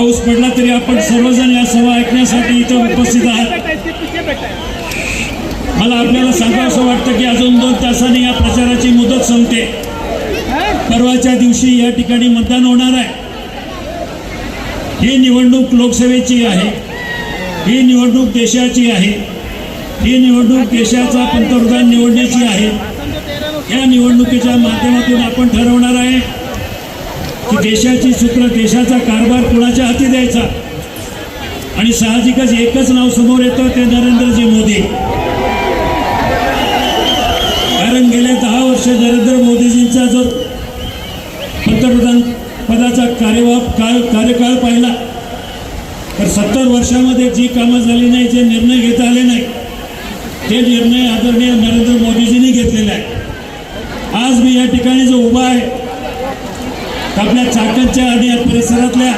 पाऊस पडला तरी आपण सर्वजण या सभा ऐकण्यासाठी इथं उपस्थित आहात. मला आपल्याला सांगावं असं वाटतं की अजून दोन तासांनी या प्रचाराची मुदत संपते. परवाच्या दिवशी या ठिकाणी मतदान होणार आहे. ही निवडणूक लोकसभेची आहे. ही निवडणूक देशाची आहे. ही निवडणूक देशाचा पंतप्रधान निवडण्याची आहे. या निवडणुकीच्या माध्यमातून आपण ठरवणार आहे की देशाची सूत्र देशाचा कारभार कुणाच्या हाती द्यायचा? आणि साहजिकच एकच नाव समोर येतं ते नरेंद्रजी मोदी. कारण गेले दहा वर्ष नरेंद्र मोदीजींचा जर पंतप्रधान पदाचा कार्यभाग काय कार्यकाळ पाहिला तर सत्तर वर्षामध्ये जी कामं झाली नाही जे निर्णय घेता आले नाही ते निर्णय आदरणीय नरेंद्र मोदीजींनी घेतलेले आहे आज मी या ठिकाणी जो उभा आहे आपल्या चाकणच्या आणि या परिसरातल्या